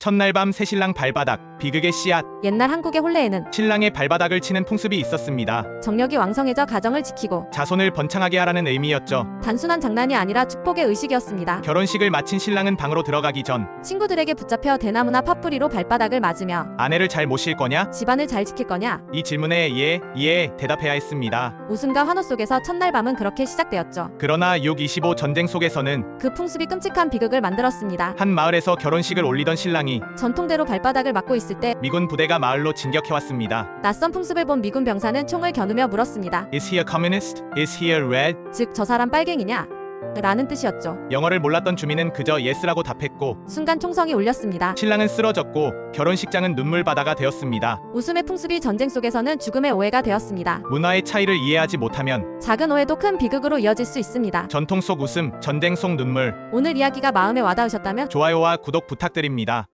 첫날 밤 새신랑 발바닥, 비극의 씨앗, 옛날 한국의 혼례에는 신랑의 발바닥을 치는 풍습이 있었습니다. 정력이 왕성해져 가정을 지키고 자손을 번창하게 하라는 의미였죠. 단순한 장난이 아니라 축복의 의식이었습니다. 결혼식을 마친 신랑은 방으로 들어가기 전 친구들에게 붙잡혀 대나무나 팥뿌리로 발바닥을 맞으며 아내를 잘 모실 거냐? 집안을 잘 지킬 거냐? 이 질문에 예, 예 대답해야 했습니다. 웃음과 환호 속에서 첫날 밤은 그렇게 시작되었죠. 그러나 6.25 전쟁 속에서는 그 풍습이 끔찍한 비극을 만들었습니다. 한 마을에서 결혼식을 올리던 신랑이 전통대로 발바닥을 맞고 있을 때 미군 부대가 마을로 진격해왔습니다. 낯선 풍습을 본 미군 병사는 총을 겨누며 물었습니다. Is he a communist? Is he a red? 즉 저 사람 빨갱이냐? 라는 뜻이었죠. 영어를 몰랐던 주민은 그저 yes라고 답했고 순간 총성이 울렸습니다. 신랑은 쓰러졌고 결혼식장은 눈물바다가 되었습니다. 웃음의 풍습이 전쟁 속에서는 죽음의 오해가 되었습니다. 문화의 차이를 이해하지 못하면 작은 오해도 큰 비극으로 이어질 수 있습니다. 전통 속 웃음, 전쟁 속 눈물, 오늘 이야기가 마음에 와닿으셨다면 좋아요와 구독 부탁드립니다.